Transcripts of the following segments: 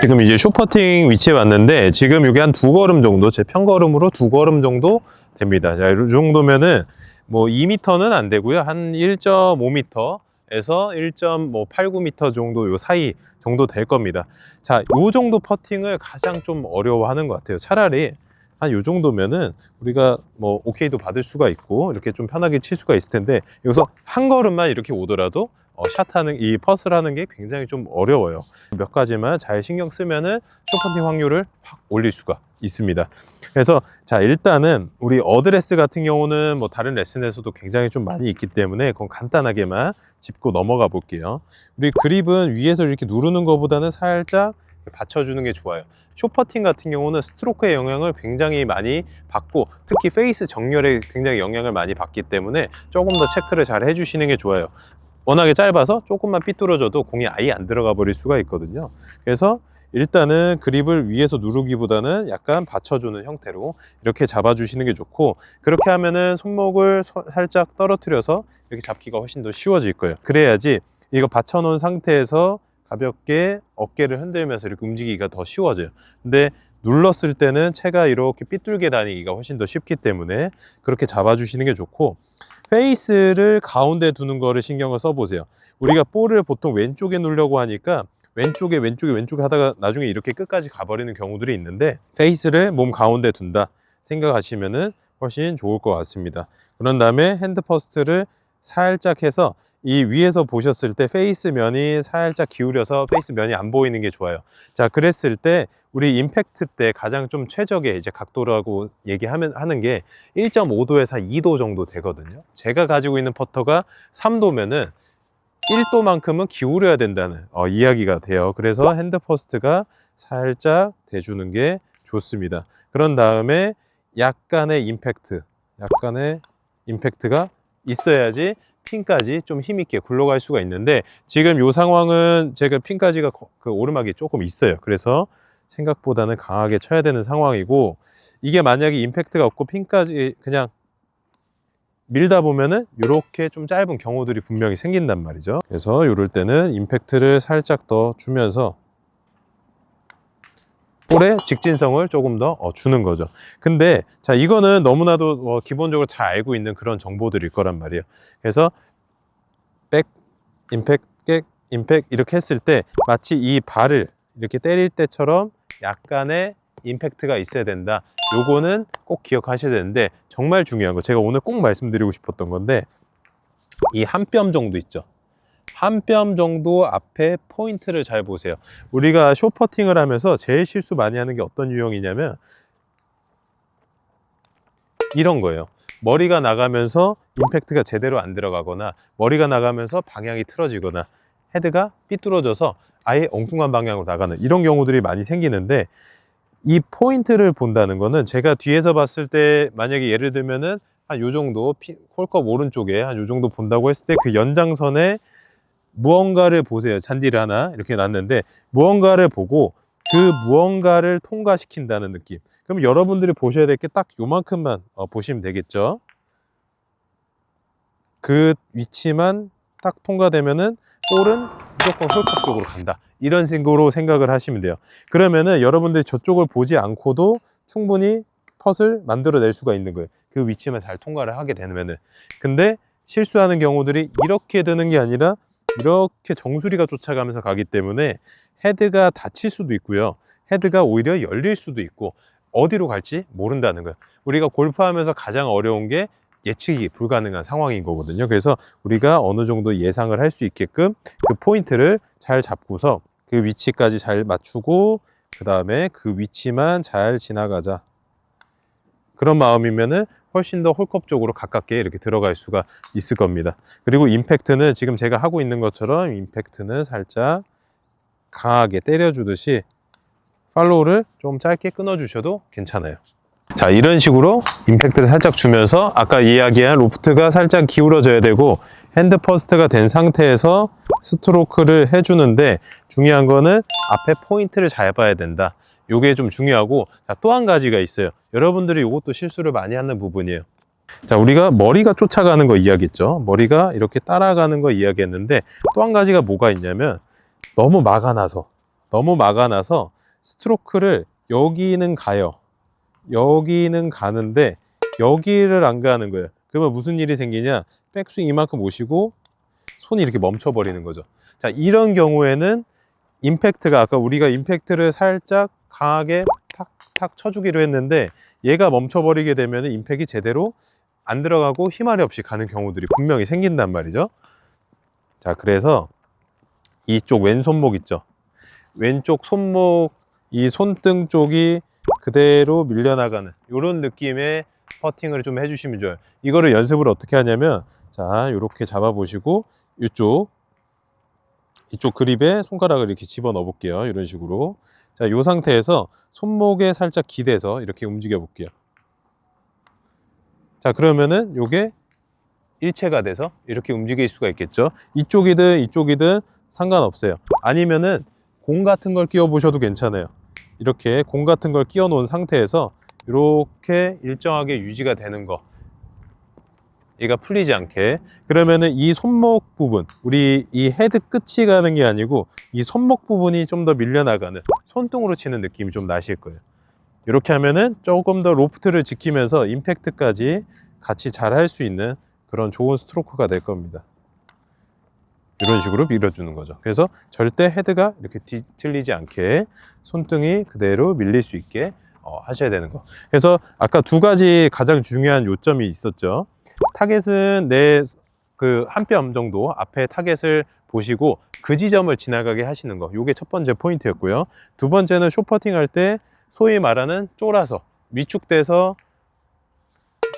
지금 이제 쇼퍼팅 위치에 왔는데 지금 여기 한두 걸음 정도 제 평걸음으로 두 걸음 정도 됩니다. 자, 이 정도면은 뭐 2m는 안 되고요. 한 1.5m에서 1.89m 정도 요 사이 정도 될 겁니다. 자, 요 정도 퍼팅을 가장 좀 어려워하는 것 같아요. 차라리 한 요 정도면은 우리가 뭐 오케이도 받을 수가 있고 이렇게 좀 편하게 칠 수가 있을 텐데 여기서 한 걸음만 이렇게 오더라도 어, 샷하는 이 퍼스를 하는 게 굉장히 좀 어려워요. 몇 가지만 잘 신경 쓰면은 쇼퍼팅 확률을 확 올릴 수가 있습니다. 그래서 자 일단은 우리 어드레스 같은 경우는 뭐 다른 레슨에서도 굉장히 좀 많이 있기 때문에 그건 간단하게만 짚고 넘어가 볼게요. 우리 그립은 위에서 이렇게 누르는 것보다는 살짝 받쳐주는 게 좋아요. 쇼퍼팅 같은 경우는 스트로크의 영향을 굉장히 많이 받고 특히 페이스 정렬에 굉장히 영향을 많이 받기 때문에 조금 더 체크를 잘 해주시는 게 좋아요. 워낙에 짧아서 조금만 삐뚤어져도 공이 아예 안 들어가 버릴 수가 있거든요. 그래서 일단은 그립을 위에서 누르기보다는 약간 받쳐주는 형태로 이렇게 잡아주시는 게 좋고 그렇게 하면은 손목을 서- 살짝 떨어뜨려서 이렇게 잡기가 훨씬 더 쉬워질 거예요. 그래야지 이거 받쳐놓은 상태에서 가볍게 어깨를 흔들면서 이렇게 움직이기가 더 쉬워져요. 근데 눌렀을 때는 채가 이렇게 삐뚤게 다니기가 훨씬 더 쉽기 때문에 그렇게 잡아주시는 게 좋고 페이스를 가운데 두는 거를 신경을 써보세요. 우리가 볼을 보통 왼쪽에 놓으려고 하니까 왼쪽에 왼쪽에 왼쪽에 하다가 나중에 이렇게 끝까지 가버리는 경우들이 있는데 페이스를 몸 가운데 둔다 생각하시면은 훨씬 좋을 것 같습니다. 그런 다음에 핸드 퍼스트를 살짝 해서 이 위에서 보셨을 때 페이스 면이 살짝 기울여서 페이스 면이 안 보이는 게 좋아요. 자, 그랬을 때 우리 임팩트 때 가장 좀 최적의 이제 각도라고 얘기하면 하는 게 1.5도에서 2도 정도 되거든요. 제가 가지고 있는 퍼터가 3도면은 1도만큼은 기울여야 된다는 어, 이야기가 돼요. 그래서 핸드 퍼스트가 살짝 대주는 게 좋습니다. 그런 다음에 약간의 임팩트, 약간의 임팩트가 있어야지 핀까지 좀 힘있게 굴러갈 수가 있는데 지금 이 상황은 제가 핀까지가 거- 그 오르막이 조금 있어요. 그래서 생각보다는 강하게 쳐야 되는 상황이고 이게 만약에 임팩트가 없고 핀까지 그냥 밀다 보면은 이렇게 좀 짧은 경우들이 분명히 생긴단 말이죠. 그래서 이럴 때는 임팩트를 살짝 더 주면서 볼의 직진성을 조금 더 어, 주는 거죠. 근데 자 이거는 너무나도 어, 기본적으로 잘 알고 있는 그런 정보들일 거란 말이에요. 그래서 백 임팩 객 임팩 이렇게 했을 때 마치 이 발을 이렇게 때릴 때처럼 약간의 임팩트가 있어야 된다. 요거는 꼭 기억하셔야 되는데 정말 중요한 거 제가 오늘 꼭 말씀드리고 싶었던 건데 이 한 뼘 정도 있죠. 한뼘 정도 앞에 포인트를 잘 보세요. 우리가 쇼퍼팅을 하면서 제일 실수 많이 하는 게 어떤 유형이냐면 이런 거예요. 머리가 나가면서 임팩트가 제대로 안 들어가거나 머리가 나가면서 방향이 틀어지거나 헤드가 삐뚤어져서 아예 엉뚱한 방향으로 나가는 이런 경우들이 많이 생기는데 이 포인트를 본다는 거는 제가 뒤에서 봤을 때 만약에 예를 들면은 한 요 정도 피- 홀컵 오른쪽에 한 요 정도 본다고 했을 때 그 연장선에 무언가를 보세요. 잔디를 하나 이렇게 놨는데 무언가를 보고 그 무언가를 통과시킨다는 느낌. 그럼 여러분들이 보셔야 될 게 딱 요만큼만 어, 보시면 되겠죠. 그 위치만 딱 통과되면은 볼은 무조건 홀컵 쪽으로 간다. 이런 생각으로 생각을 하시면 돼요. 그러면은 여러분들이 저쪽을 보지 않고도 충분히 펫을 만들어낼 수가 있는 거예요. 그 위치만 잘 통과를 하게 되면은. 근데 실수하는 경우들이 이렇게 되는 게 아니라 이렇게 정수리가 쫓아가면서 가기 때문에 헤드가 다칠 수도 있고요. 헤드가 오히려 열릴 수도 있고 어디로 갈지 모른다는 거예요. 우리가 골프하면서 가장 어려운 게 예측이 불가능한 상황인 거거든요. 그래서 우리가 어느 정도 예상을 할 수 있게끔 그 포인트를 잘 잡고서 그 위치까지 잘 맞추고 그 다음에 그 위치만 잘 지나가자. 그런 마음이면은 훨씬 더 홀컵 쪽으로 가깝게 이렇게 들어갈 수가 있을 겁니다. 그리고 임팩트는 지금 제가 하고 있는 것처럼 임팩트는 살짝 강하게 때려주듯이 팔로우를 좀 짧게 끊어주셔도 괜찮아요. 자, 이런 식으로 임팩트를 살짝 주면서 아까 이야기한 로프트가 살짝 기울어져야 되고 핸드 퍼스트가 된 상태에서 스트로크를 해주는데 중요한 거는 앞에 포인트를 잘 봐야 된다. 요게 좀 중요하고 또 한 가지가 있어요. 여러분들이 이것도 실수를 많이 하는 부분이에요. 자, 우리가 머리가 쫓아가는 거 이야기했죠. 머리가 이렇게 따라가는 거 이야기했는데 또 한 가지가 뭐가 있냐면 너무 막아놔서 너무 막아놔서 스트로크를 여기는 가요. 여기는 가는데 여기를 안 가는 거예요. 그러면 무슨 일이 생기냐? 백스윙 이만큼 오시고 손이 이렇게 멈춰버리는 거죠. 자, 이런 경우에는 임팩트가 아까 우리가 임팩트를 살짝 강하게 탁탁 쳐주기로 했는데 얘가 멈춰버리게 되면 임팩이 제대로 안 들어가고 힘아리 없이 가는 경우들이 분명히 생긴단 말이죠. 자, 그래서 이쪽 왼손목 있죠. 왼쪽 손목 이 손등 쪽이 그대로 밀려나가는 이런 느낌의 퍼팅을 좀 해주시면 좋아요. 이거를 연습을 어떻게 하냐면 자 이렇게 잡아 보시고 이쪽 이쪽 그립에 손가락을 이렇게 집어 넣어 볼게요. 이런 식으로 자이 상태에서 손목에 살짝 기대서 이렇게 움직여 볼게요. 자 그러면은 요게 일체가 돼서 이렇게 움직일 수가 있겠죠. 이쪽이든 이쪽이든 상관없어요. 아니면은 공 같은 걸 끼워 보셔도 괜찮아요. 이렇게 공 같은 걸 끼워 놓은 상태에서 이렇게 일정하게 유지가 되는 거. 얘가 풀리지 않게. 그러면은 이 손목 부분, 우리 이 헤드 끝이 가는 게 아니고 이 손목 부분이 좀 더 밀려나가는 손등으로 치는 느낌이 좀 나실 거예요. 이렇게 하면은 조금 더 로프트를 지키면서 임팩트까지 같이 잘 할 수 있는 그런 좋은 스트로크가 될 겁니다. 이런 식으로 밀어주는 거죠. 그래서 절대 헤드가 이렇게 뒤틀리지 않게 손등이 그대로 밀릴 수 있게 어, 하셔야 되는 거. 그래서 아까 두 가지 가장 중요한 요점이 있었죠. 타겟은 내 그 한 뼘 정도 앞에 타겟을 보시고 그 지점을 지나가게 하시는 거. 요게 첫 번째 포인트였고요. 두 번째는 쇼퍼팅 할 때 소위 말하는 쫄아서 위축돼서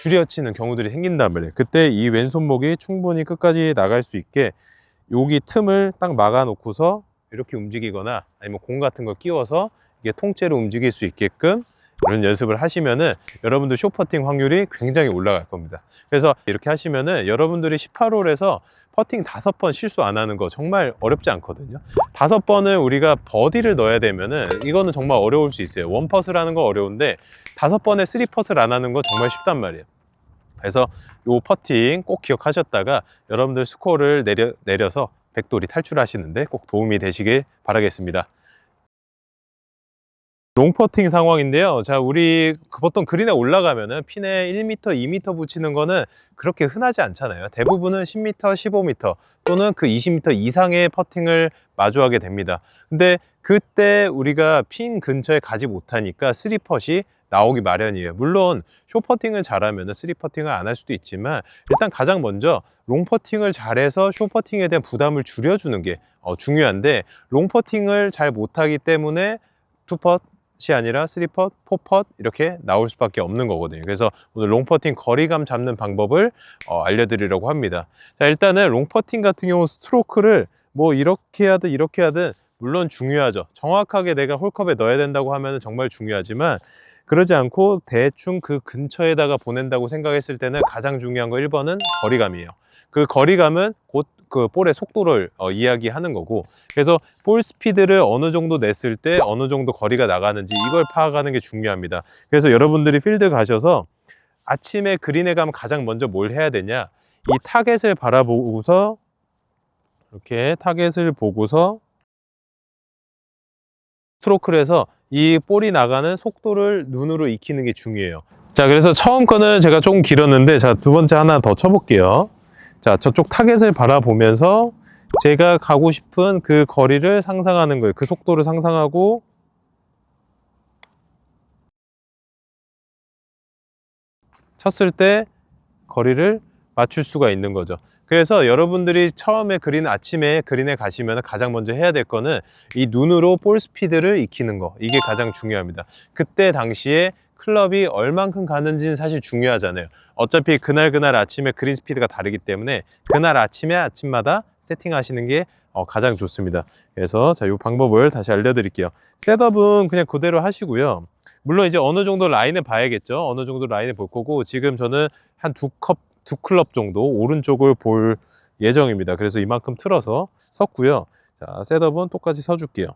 줄여치는 경우들이 생긴단 말이에요. 그때 이 왼손목이 충분히 끝까지 나갈 수 있게 여기 틈을 딱 막아 놓고서 이렇게 움직이거나 아니면 공 같은 걸 끼워서 이게 통째로 움직일 수 있게끔 이런 연습을 하시면은 여러분들 쇼퍼팅 확률이 굉장히 올라갈 겁니다. 그래서 이렇게 하시면은 여러분들이 18홀에서 퍼팅 다섯 번 실수 안 하는 거 정말 어렵지 않거든요. 다섯 번을 우리가 버디를 넣어야 되면은 이거는 정말 어려울 수 있어요. 원퍼스를 하는 거 어려운데 다섯 번에 쓰리 퍼스를 안 하는 거 정말 쉽단 말이에요. 그래서 요 퍼팅 꼭 기억하셨다가 여러분들 스코어를 내려, 내려서 백돌이 탈출하시는데 꼭 도움이 되시길 바라겠습니다. 롱퍼팅 상황인데요. 자, 우리 그 보통 그린에 올라가면은 핀에 1m, 2m 붙이는 거는 그렇게 흔하지 않잖아요. 대부분은 10m, 15m 또는 그 20m 이상의 퍼팅을 마주하게 됩니다. 근데 그때 우리가 핀 근처에 가지 못하니까 스리퍼시 나오기 마련이에요. 물론 쇼퍼팅을 잘하면 스리퍼팅을 안 할 수도 있지만 일단 가장 먼저 롱퍼팅을 잘해서 쇼퍼팅에 대한 부담을 줄여주는 게 어, 중요한데 롱퍼팅을 잘 못하기 때문에 투퍼 이 아니라 3펫, 4펫 이렇게 나올 수밖에 없는 거거든요. 그래서 오늘 롱퍼팅 거리감 잡는 방법을 어, 알려드리려고 합니다. 자, 일단은 롱퍼팅 같은 경우 스트로크를 뭐 이렇게 하든 이렇게 하든 물론 중요하죠. 정확하게 내가 홀컵에 넣어야 된다고 하면 정말 중요하지만 그러지 않고 대충 그 근처에다가 보낸다고 생각했을 때는 가장 중요한 거 1번은 거리감이에요. 그 거리감은 곧 그 볼의 속도를 어, 이야기하는 거고 그래서 볼 스피드를 어느 정도 냈을 때 어느 정도 거리가 나가는지 이걸 파악하는 게 중요합니다. 그래서 여러분들이 필드 가셔서 아침에 그린에 가면 가장 먼저 뭘 해야 되냐 이 타겟을 바라보고서 이렇게 타겟을 보고서 스트로크를 해서 이 볼이 나가는 속도를 눈으로 익히는 게 중요해요. 자, 그래서 처음 거는 제가 조금 길었는데, 자, 두 번째 하나 더 쳐볼게요. 자, 저쪽 타겟을 바라보면서 제가 가고 싶은 그 거리를 상상하는 거예요. 그 속도를 상상하고 쳤을 때 거리를 맞출 수가 있는 거죠. 그래서 여러분들이 처음에 그린 아침에 그린에 가시면 가장 먼저 해야 될 거는 이 눈으로 볼 스피드를 익히는 거. 이게 가장 중요합니다. 그때 당시에 클럽이 얼만큼 가는지는 사실 중요하잖아요. 어차피 그날 그날 아침에 그린 스피드가 다르기 때문에 그날 아침에 아침마다 세팅하시는 게 어, 가장 좋습니다. 그래서 자, 이 방법을 다시 알려드릴게요. 셋업은 그냥 그대로 하시고요. 물론 이제 어느 정도 라인을 봐야겠죠. 어느 정도 라인을 볼 거고 지금 저는 한 두 컵, 두 클럽 정도 오른쪽을 볼 예정입니다. 그래서 이만큼 틀어서 섰고요. 자, 셋업은 똑같이 서줄게요.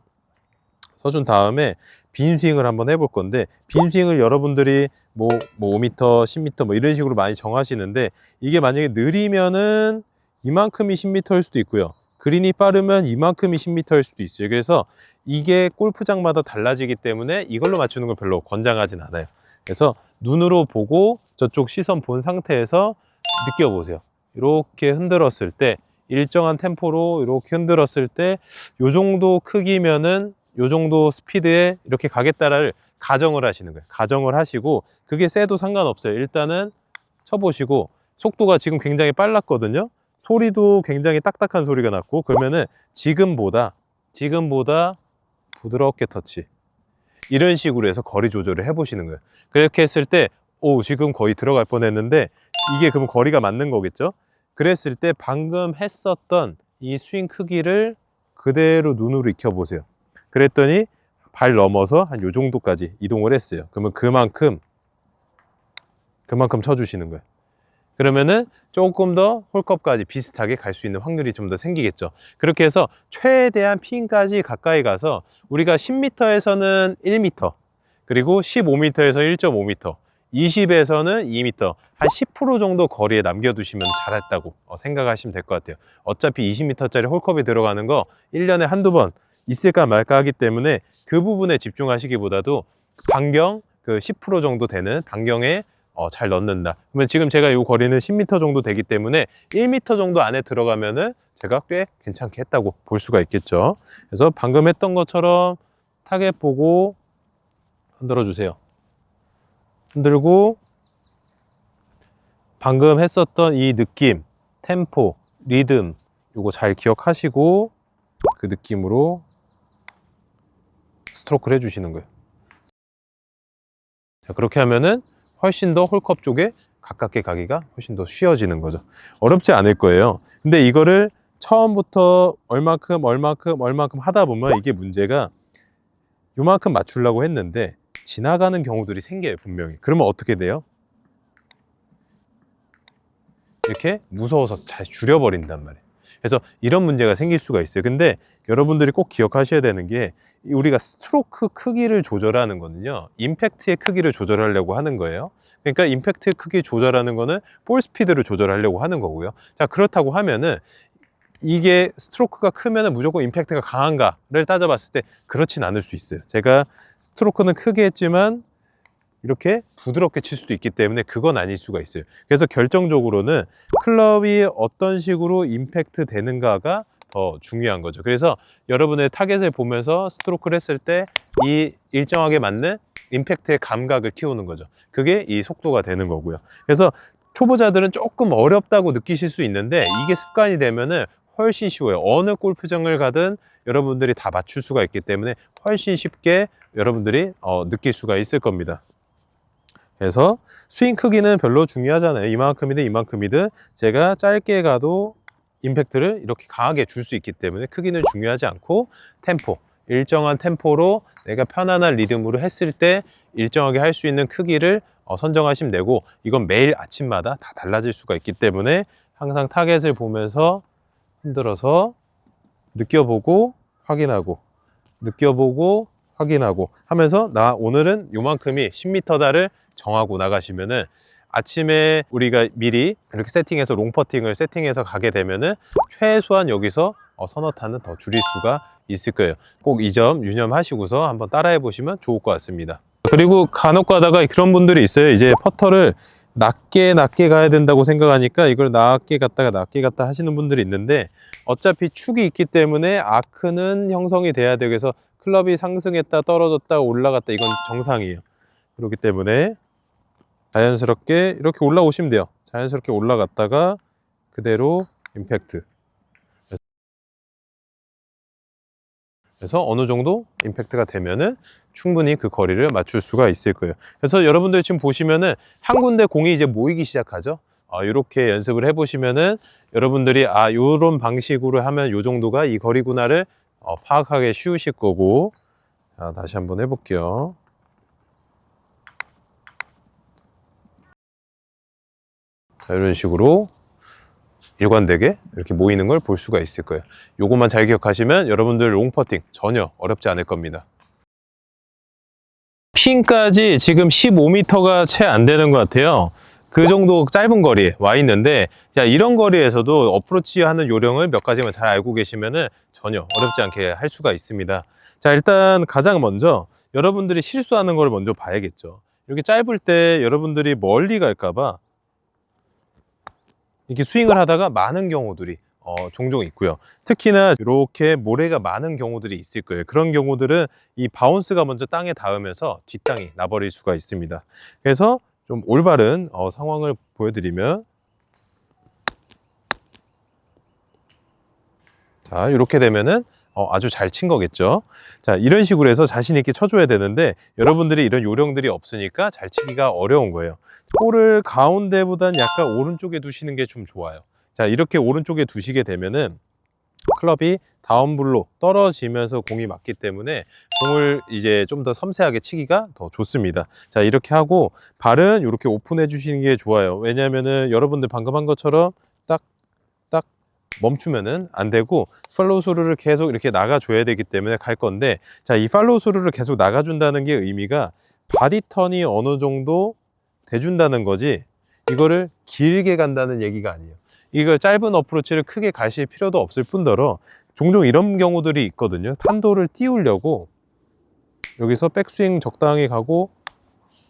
서준 다음에 빈 스윙을 한번 해볼 건데 빈 스윙을 여러분들이 뭐, 뭐 5m, 10m 뭐 이런 식으로 많이 정하시는데 이게 만약에 느리면은 이만큼이 10m일 수도 있고요. 그린이 빠르면 이만큼이 10m일 수도 있어요. 그래서 이게 골프장마다 달라지기 때문에 이걸로 맞추는 걸 별로 권장하진 않아요. 그래서 눈으로 보고 저쪽 시선 본 상태에서 느껴보세요. 이렇게 흔들었을 때 일정한 템포로 이렇게 흔들었을 때요 정도 크기면은 요 정도 스피드에 이렇게 가겠다를 가정을 하시는 거예요. 가정을 하시고 그게 세도 상관없어요. 일단은 쳐보시고 속도가 지금 굉장히 빨랐거든요. 소리도 굉장히 딱딱한 소리가 났고 그러면은 지금보다 지금보다 부드럽게 터치 이런 식으로 해서 거리 조절을 해보시는 거예요. 그렇게 했을 때, 오, 지금 거의 들어갈 뻔 했는데, 이게 그럼 거리가 맞는 거겠죠? 그랬을 때 방금 했었던 이 스윙 크기를 그대로 눈으로 익혀보세요. 그랬더니 발 넘어서 한 요 정도까지 이동을 했어요. 그러면 그만큼, 그만큼 쳐주시는 거예요. 그러면은 조금 더 홀컵까지 비슷하게 갈 수 있는 확률이 좀 더 생기겠죠. 그렇게 해서 최대한 핀까지 가까이 가서 우리가 10m에서는 1m, 그리고 15m에서 1.5m, 20에서는 2m, 한 10% 정도 거리에 남겨두시면 잘했다고 어, 생각하시면 될 것 같아요. 어차피 20m짜리 홀컵이 들어가는 거 1년에 한두 번 있을까 말까 하기 때문에 그 부분에 집중하시기보다도 반경 그 10% 정도 되는 반경에 어, 잘 넣는다. 그러면 지금 제가 이 거리는 10m 정도 되기 때문에 1m 정도 안에 들어가면은 제가 꽤 괜찮게 했다고 볼 수가 있겠죠. 그래서 방금 했던 것처럼 타겟 보고 흔들어 주세요. 흔들고 방금 했었던 이 느낌, 템포, 리듬 요거 잘 기억하시고 그 느낌으로 스트로크를 해주시는 거예요. 자, 그렇게 하면은 훨씬 더 홀컵 쪽에 가깝게 가기가 훨씬 더 쉬워지는 거죠. 어렵지 않을 거예요. 근데 이거를 처음부터 얼마큼, 얼마큼, 얼마큼 하다 보면 이게 문제가 요만큼 맞추려고 했는데 지나가는 경우들이 생겨요, 분명히. 그러면 어떻게 돼요? 이렇게 무서워서 잘 줄여버린단 말이에요. 그래서 이런 문제가 생길 수가 있어요. 근데 여러분들이 꼭 기억하셔야 되는 게 우리가 스트로크 크기를 조절하는 거는요. 임팩트의 크기를 조절하려고 하는 거예요. 그러니까 임팩트 크기 조절하는 거는 볼 스피드를 조절하려고 하는 거고요. 자, 그렇다고 하면은 이게 스트로크가 크면은 무조건 임팩트가 강한가를 따져봤을 때 그렇진 않을 수 있어요. 제가 스트로크는 크게 했지만 이렇게 부드럽게 칠 수도 있기 때문에 그건 아닐 수가 있어요. 그래서 결정적으로는 클럽이 어떤 식으로 임팩트 되는가가 더 중요한 거죠. 그래서 여러분의 타겟을 보면서 스트로크를 했을 때 이 일정하게 맞는 임팩트의 감각을 키우는 거죠. 그게 이 속도가 되는 거고요. 그래서 초보자들은 조금 어렵다고 느끼실 수 있는데 이게 습관이 되면은 훨씬 쉬워요. 어느 골프장을 가든 여러분들이 다 맞출 수가 있기 때문에 훨씬 쉽게 여러분들이 어, 느낄 수가 있을 겁니다. 그래서 스윙 크기는 별로 중요하잖아요. 이만큼이든 이만큼이든 제가 짧게 가도 임팩트를 이렇게 강하게 줄 수 있기 때문에 크기는 중요하지 않고 템포, 일정한 템포로 내가 편안한 리듬으로 했을 때 일정하게 할 수 있는 크기를 어, 선정하시면 되고 이건 매일 아침마다 다 달라질 수가 있기 때문에 항상 타겟을 보면서 흔들어서 느껴보고 확인하고 느껴보고 확인하고 하면서 나 오늘은 요만큼이 10m다를 정하고 나가시면은 아침에 우리가 미리 이렇게 세팅해서 롱퍼팅을 세팅해서 가게 되면은 최소한 여기서 어, 서너 타는 더 줄일 수가 있을 거예요. 꼭 이 점 유념하시고서 한번 따라해 보시면 좋을 것 같습니다. 그리고 간혹 가다가 그런 분들이 있어요. 이제 퍼터를 낮게 낮게 가야 된다고 생각하니까 이걸 낮게 갔다가 낮게 갔다 하시는 분들이 있는데 어차피 축이 있기 때문에 아크는 형성이 돼야 되고 그래서 클럽이 상승했다 떨어졌다 올라갔다 이건 정상이에요. 그렇기 때문에 자연스럽게 이렇게 올라오시면 돼요. 자연스럽게 올라갔다가 그대로 임팩트. 그래서 어느 정도 임팩트가 되면은 충분히 그 거리를 맞출 수가 있을 거예요. 그래서 여러분들 지금 보시면은 한 군데 공이 이제 모이기 시작하죠. 아, 이렇게 연습을 해보시면은 여러분들이 아, 요런 방식으로 하면 요 정도가 이 거리구나를 어, 파악하기 쉬우실 거고. 자, 다시 한번 해볼게요. 이런 식으로 일관되게 이렇게 모이는 걸 볼 수가 있을 거예요. 요것만 잘 기억하시면 여러분들 롱퍼팅 전혀 어렵지 않을 겁니다. 핀까지 지금 15m가 채 안 되는 것 같아요. 그 정도 짧은 거리에 와 있는데 자 이런 거리에서도 어프로치 하는 요령을 몇 가지만 잘 알고 계시면은 전혀 어렵지 않게 할 수가 있습니다. 자 일단 가장 먼저 여러분들이 실수하는 걸 먼저 봐야겠죠. 이렇게 짧을 때 여러분들이 멀리 갈까봐 이렇게 스윙을 하다가 많은 경우들이 어, 종종 있고요. 특히나 이렇게 모래가 많은 경우들이 있을 거예요. 그런 경우들은 이 바운스가 먼저 땅에 닿으면서 뒷땅이 나버릴 수가 있습니다. 그래서 좀 올바른 어, 상황을 보여드리면 자 이렇게 되면은 어, 아주 잘 친 거겠죠. 자 이런 식으로 해서 자신 있게 쳐줘야 되는데 여러분들이 이런 요령들이 없으니까 잘 치기가 어려운 거예요. 볼을 가운데보단 약간 오른쪽에 두시는 게 좀 좋아요. 자 이렇게 오른쪽에 두시게 되면은 클럽이 다운블로 떨어지면서 공이 맞기 때문에 공을 이제 좀 더 섬세하게 치기가 더 좋습니다. 자 이렇게 하고 발은 이렇게 오픈해 주시는 게 좋아요. 왜냐하면은 여러분들 방금 한 것처럼 딱딱 멈추면은 안 되고 팔로우 스루를 계속 이렇게 나가줘야 되기 때문에 갈 건데 자 이 팔로우 스루를 계속 나가준다는 게 의미가 바디 턴이 어느 정도 돼준다는 거지 이거를 길게 간다는 얘기가 아니에요. 이걸 짧은 어프로치를 크게 가실 필요도 없을 뿐더러 종종 이런 경우들이 있거든요. 탄도를 띄우려고 여기서 백스윙 적당히 가고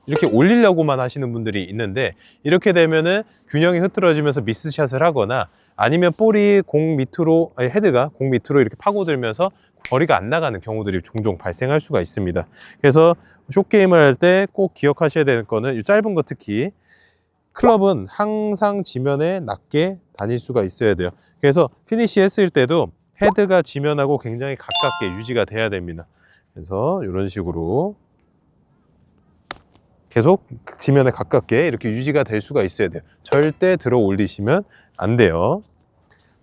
이렇게 올리려고만 하시는 분들이 있는데 이렇게 되면은 균형이 흐트러지면서 미스샷을 하거나 아니면 볼이 공 밑으로 아니 헤드가 공 밑으로 이렇게 파고들면서 거리가 안 나가는 경우들이 종종 발생할 수가 있습니다. 그래서 숏게임을 할 때 꼭 기억하셔야 되는 거는 이 짧은 거 특히 클럽은 항상 지면에 낮게 다닐 수가 있어야 돼요. 그래서 피니시 했을 때도 헤드가 지면하고 굉장히 가깝게 유지가 돼야 됩니다. 그래서 이런 식으로 계속 지면에 가깝게 이렇게 유지가 될 수가 있어야 돼요. 절대 들어 올리시면 안 돼요.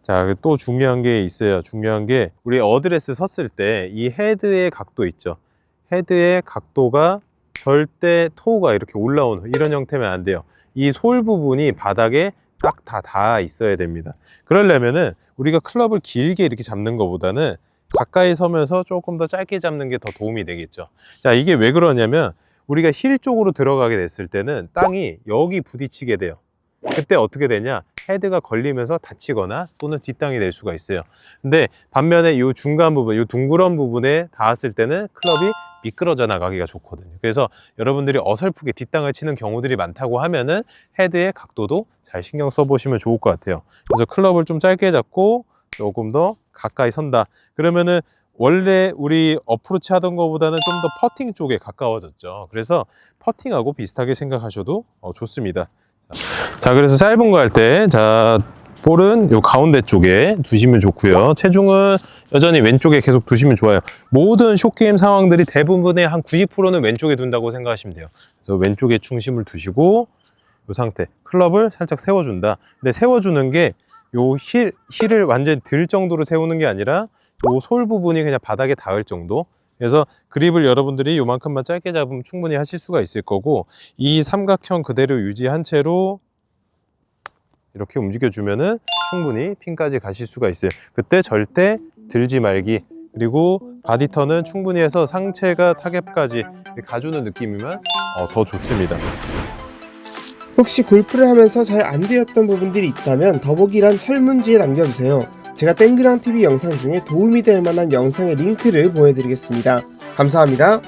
자, 또 중요한 게 있어요. 중요한 게 우리 어드레스 섰을 때 이 헤드의 각도 있죠. 헤드의 각도가 절대 토우가 이렇게 올라오는 이런 형태면 안 돼요. 이 솔 부분이 바닥에 딱 다 닿아 있어야 됩니다. 그러려면은 우리가 클럽을 길게 이렇게 잡는 것보다는 가까이 서면서 조금 더 짧게 잡는 게 더 도움이 되겠죠. 자, 이게 왜 그러냐면 우리가 힐 쪽으로 들어가게 됐을 때는 땅이 여기 부딪히게 돼요. 그때 어떻게 되냐? 헤드가 걸리면서 다치거나 또는 뒷땅이 될 수가 있어요. 근데 반면에 이 중간 부분, 이 둥그런 부분에 닿았을 때는 클럽이 미끄러져 나가기가 좋거든요. 그래서 여러분들이 어설프게 뒷땅을 치는 경우들이 많다고 하면은 헤드의 각도도 잘 신경 써 보시면 좋을 것 같아요. 그래서 클럽을 좀 짧게 잡고 조금 더 가까이 선다. 그러면은 원래 우리 어프로치 하던 것보다는 좀 더 퍼팅 쪽에 가까워졌죠. 그래서 퍼팅하고 비슷하게 생각하셔도 어, 좋습니다. 자, 그래서 짧은 거 할 때, 자, 볼은 요 가운데 쪽에 두시면 좋고요. 체중은 여전히 왼쪽에 계속 두시면 좋아요. 모든 숏게임 상황들이 대부분의 한 90%는 왼쪽에 둔다고 생각하시면 돼요. 그래서 왼쪽에 중심을 두시고 이 상태 클럽을 살짝 세워준다. 근데 세워주는 게 요 힐, 힐을 완전 들 정도로 세우는 게 아니라 요 솔 부분이 그냥 바닥에 닿을 정도. 그래서 그립을 여러분들이 요만큼만 짧게 잡으면 충분히 하실 수가 있을 거고 이 삼각형 그대로 유지한 채로 이렇게 움직여주면은 충분히 핀까지 가실 수가 있어요. 그때 절대 들지 말기. 그리고 바디턴은 충분히 해서 상체가 타겟까지 가주는 느낌이면 어, 더 좋습니다. 혹시 골프를 하면서 잘 안 되었던 부분들이 있다면 더보기란 설문지에 남겨주세요. 제가 땡그랑 TV 영상 중에 도움이 될 만한 영상의 링크를 보내드리겠습니다. 감사합니다.